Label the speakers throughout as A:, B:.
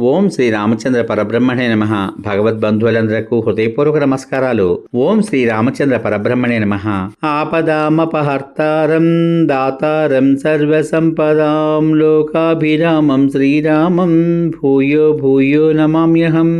A: ఓం శ్రీ రామచంద్ర పరబ్రహ్మణే నమ. భగవద్బంధువులందరకు హృదయపూర్వక నమస్కారాలు. ఓం శ్రీ రామచంద్ర పరబ్రహ్మణే నమ. ఆపదామపహర్తారం దాతారం సర్వసంపదాం లోకాభిరామం శ్రీరామం భూయో భూయో నమామ్యహం.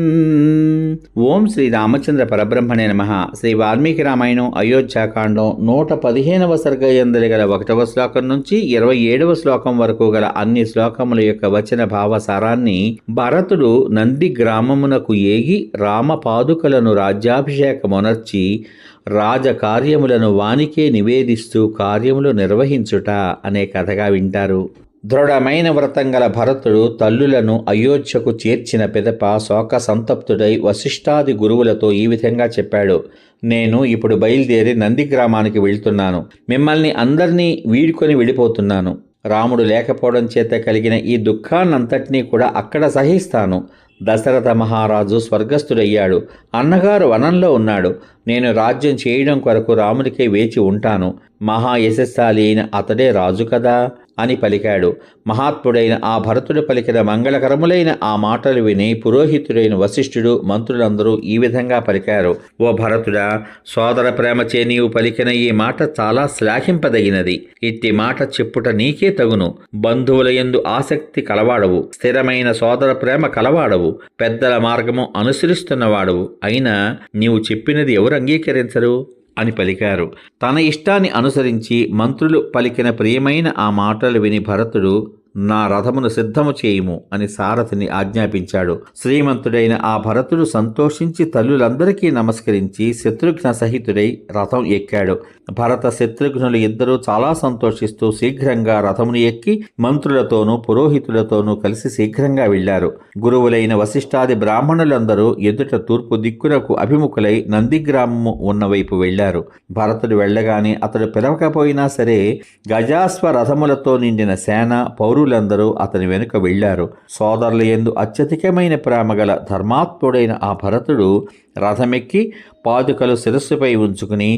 A: ఓం శ్రీ రామచంద్ర పరబ్రహ్మణే నమ. శ్రీ వాల్మీకి రామాయణం అయోధ్యాకాండం నూట పదిహేనవ సర్గయందరి గల ఒకటవ శ్లోకం నుంచి ఇరవై ఏడవ శ్లోకం వరకు గల అన్ని శ్లోకముల యొక్క వచన భావసారాన్ని భరతుడు నంది గ్రామమునకు ఏగి రామపాదుకలను రాజ్యాభిషేకమునర్చి రాజకార్యములను వానికే నివేదిస్తూ కార్యములు నిర్వహించుట అనే కథగా వింటారు. దృఢమైన వ్రతం గల భరతుడు తల్లులను అయోధ్యకు చేర్చిన పిదప శోక సంతప్తుడై వశిష్ఠాది గురువులతో ఈ విధంగా చెప్పాడు. నేను ఇప్పుడు బయలుదేరి నంది గ్రామానికి వెళ్తున్నాను. మిమ్మల్ని అందరినీ వీడుకొని వెళ్ళిపోతున్నాను. రాముడు లేకపోవడం చేత కలిగిన ఈ దుఃఖాన్నంతటినీ కూడా అక్కడ సహిస్తాను. దశరథ మహారాజు స్వర్గస్థుడయ్యాడు. అన్నగారు వనంలో ఉన్నాడు. నేను రాజ్యం చేయడం కొరకు రాముడికే వేచి ఉంటాను. మహా యశస్సాలి అయిన అతడే రాజు కదా? అని పలికాడు. మహాత్ముడైన ఆ భరతుడు పలికిన మంగళకరములైన ఆ మాటలు విని పురోహితుడైన వశిష్ఠుడు మంత్రులందరూ ఈ విధంగా పలికారు. ఓ భరతుడా సోదర ప్రేమచే నీవు పలికిన ఈ మాట చాలా శ్లాఘింపదగినది. ఇట్టి మాట చెప్పుట నీకే తగును. బంధువుల యందు ఆసక్తి కలవాడవు. స్థిరమైన సోదర ప్రేమ కలవాడవు. పెద్దల మార్గము అనుసరిస్తున్నవాడవు అయినా నీవు చెప్పినది ఎవరు అంగీకరించరు? అని పలికారు. తన ఇష్టాన్ని అనుసరించి మంత్రులు పలికిన ప్రియమైన ఆ మాటలు విని భరతుడు నా రథమును సిద్ధము చేయుము అని సారథిని ఆజ్ఞాపించాడు. శ్రీమంతుడైన ఆ భరతుడు సంతోషించి తల్లులందరికీ నమస్కరించి శత్రుఘ్న సహితుడై రథం ఎక్కాడు. భరత శత్రుఘ్నులు ఇద్దరూ చాలా సంతోషిస్తూ శీఘ్రంగా రథమును ఎక్కి మంత్రులతోనూ పురోహితులతోనూ కలిసి శీఘ్రంగా వెళ్ళారు గురువులైన వశిష్ఠాది బ్రాహ్మణులందరూ ఎదుట తూర్పు దిక్కునకు అభిముఖులై నందిగ్రామము ఉన్నవైపు వెళ్ళారు భరతుడు వెళ్ళగానే అతడు పిలవకపోయినా సరే గజాస్వ రథములతో నిండిన సేన పౌరులందరూ అతని వెనుక వెళ్ళారు సోదరుల ఎందు అత్యధికమైన ప్రేమ గల ధర్మాత్ముడైన ఆ భరతుడు రథమెక్కి పాదుకలు శిరస్సుపై ఉంచుకుని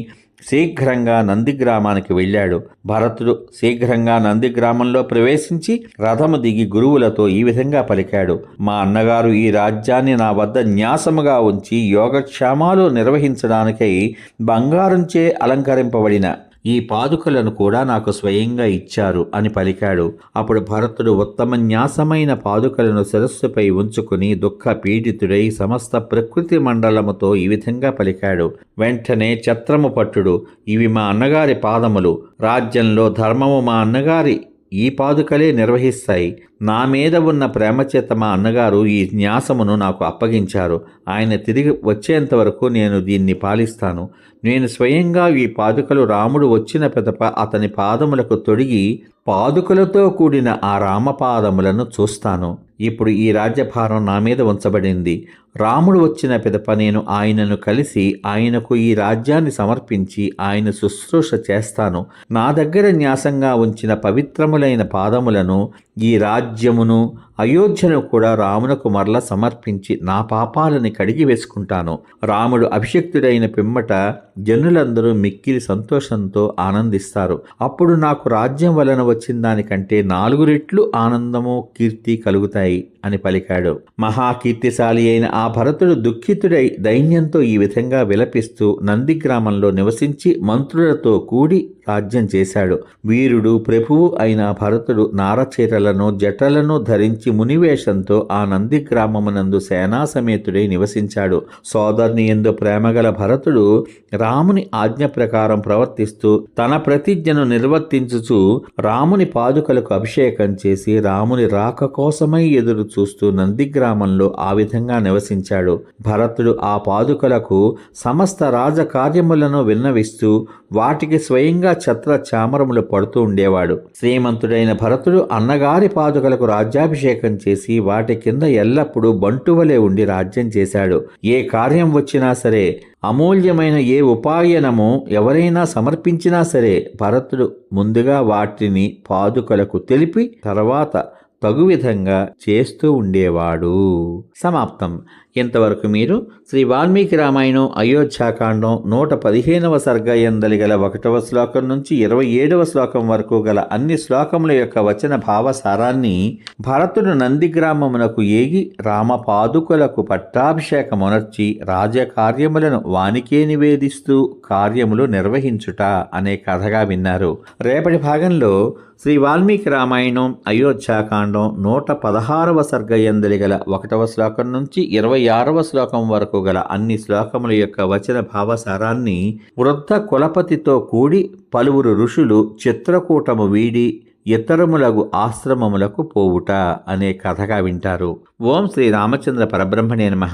A: శీఘ్రంగా నందిగ్రామానికి వెళ్ళాడు. భరతుడు శీఘ్రంగా నందిగ్రామంలో ప్రవేశించి రథము దిగి గురువులతో ఈ విధంగా పలికాడు. మా అన్నగారు ఈ రాజ్యాన్ని నా వద్ద న్యాసముగా ఉంచి యోగక్షేమాలు నిర్వహించడానికై బంగారంచే అలంకరింపబడిన ఈ పాదుకలను కూడా నాకు స్వయంగా ఇచ్చారు అని పలికాడు. అప్పుడు భరతుడు ఉత్తమ న్యాసమైన పాదుకలను శిరస్సుపై ఉంచుకుని దుఃఖ పీడితుడై సమస్త ప్రకృతి మండలముతో ఈ విధంగా పలికాడు. వెంటనే ఛత్రము పట్టుడు ఇవి మా అన్నగారి పాదములు. రాజ్యంలో ధర్మము మా అన్నగారి ఈ పాదుకలే నిర్వహిస్తాయి. నా మీద ఉన్న ప్రేమచేత మా అన్నగారు ఈ న్యాసమును నాకు అప్పగించారు. ఆయన తిరిగి వచ్చేంత వరకు నేను దీన్ని పాలిస్తాను. నేను స్వయంగా ఈ పాదుకలు రాముడు వచ్చిన పిదప అతని పాదములకు తొడిగి పాదుకలతో కూడిన ఆ రామపాదములను చూస్తాను. ఇప్పుడు ఈ రాజ్యభారం నా మీద ఉంచబడింది. రాముడు వచ్చిన పిదప నేను ఆయనను కలిసి ఆయనకు ఈ రాజ్యాన్ని సమర్పించి ఆయన శుశ్రూష చేస్తాను. నా దగ్గర న్యాసంగా ఉంచిన పవిత్రములైన పాదములను ఈ రాజ్యమును అయోధ్యను కూడా రామునకు మరల సమర్పించి నా పాపాలని కడిగి వేసుకుంటాను రాముడు అభిషక్తుడైన పిమ్మట జనులందరూ మిక్కిలి సంతోషంతో ఆనందిస్తారు. అప్పుడు నాకు రాజ్యం వలన వచ్చిన దానికంటే నాలుగు రెట్లు ఆనందము కీర్తి కలుగుతాయి అని పలికాడు. మహాకీర్తిశాలి అయిన ఆ భరతుడు దుఃఖితుడై దైన్యంతో ఈ విధంగా విలపిస్తూ నందిగ్రామంలో నివసించి మంత్రులతో కూడి రాజ్యం చేశాడు. వీరుడు ప్రభువు అయిన భరతుడు నారచీరలను జటలను ధరించి మునివేషంతో ఆ నంది గ్రామమునందు సేనాసమేతుడై నివసించాడు. సోదరుని ఎందు ప్రేమగల భరతుడు రాముని ఆజ్ఞ ప్రకారం ప్రవర్తిస్తూ తన ప్రతిజ్ఞను నిర్వర్తించుచు రాముని పాదుకలకు అభిషేకం చేసి రాముని రాక కోసమై ఎదురు చూస్తూ నంది గ్రామంలో ఆ విధంగా నివసించాడు. భరతుడు ఆ పాదుకలకు సమస్త రాజకార్యములను విన్నవిస్తూ వాటికి స్వయంగా ఛత్ర చామరములు పడుతూ ఉండేవాడు. శ్రీమంతుడైన భరతుడు అన్నగారి పాదుకలకు రాజ్యాభిషేకం చేసి వాటి కింద ఎల్లప్పుడూ బంటువలే ఉండి రాజ్యం చేశాడు. ఏ కార్యం వచ్చినా సరే అమూల్యమైన ఏ ఉపాయనము ఎవరైనా సమర్పించినా సరే భరతుడు ముందుగా వాటిని పాదుకలకు తెలిపి తర్వాత తగు విధంగా చేస్తూ ఉండేవాడు. సమాప్తం. ఇంతవరకు మీరు శ్రీ వాల్మీకి రామాయణం అయోధ్యాకాండం నూట పదిహేనవ సర్గ ఎందలి గల ఒకటవ శ్లోకం నుంచి ఇరవై ఏడవ శ్లోకం వరకు గల అన్ని శ్లోకముల యొక్క వచన భావసారాన్ని భరతుడు నందిగ్రామమునకు ఏగి రామపాదుకులకు పట్టాభిషేకమునర్చి రాజకార్యములను వానికే నివేదిస్తూ కార్యములు నిర్వహించుట అనే కథగా విన్నారు. రేపటి భాగంలో శ్రీ వాల్మీకి రామాయణం అయోధ్యాకాండం నూట పదహారవ సర్గయందలి గల ఒకటవ శ్లోకం నుంచి ఇరవై ఆరవ శ్లోకం వరకు గల అన్ని శ్లోకముల యొక్క వచన భావసారాన్ని వృద్ధ కులపతితో కూడి పలువురు ఋషులు చిత్రకూటము వీడి ఇతరములగు ఆశ్రమములకు పోవుట అనే కథగా వింటారు. ఓం శ్రీ రామచంద్ర పరబ్రహ్మణే నమ.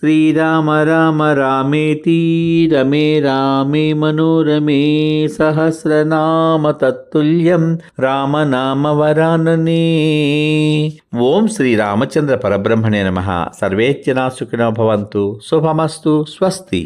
A: శ్రీరామ రామ రామేతి రమే రామే మనోరమే సహస్రనామ తత్తుల్యం రామనామ వరాననే ఓం శ్రీ రామచంద్ర పరబ్రహ్మణే నమ. సర్వేత్యనా సుఖినో భవంతు. శుభమస్తు. స్వస్తి.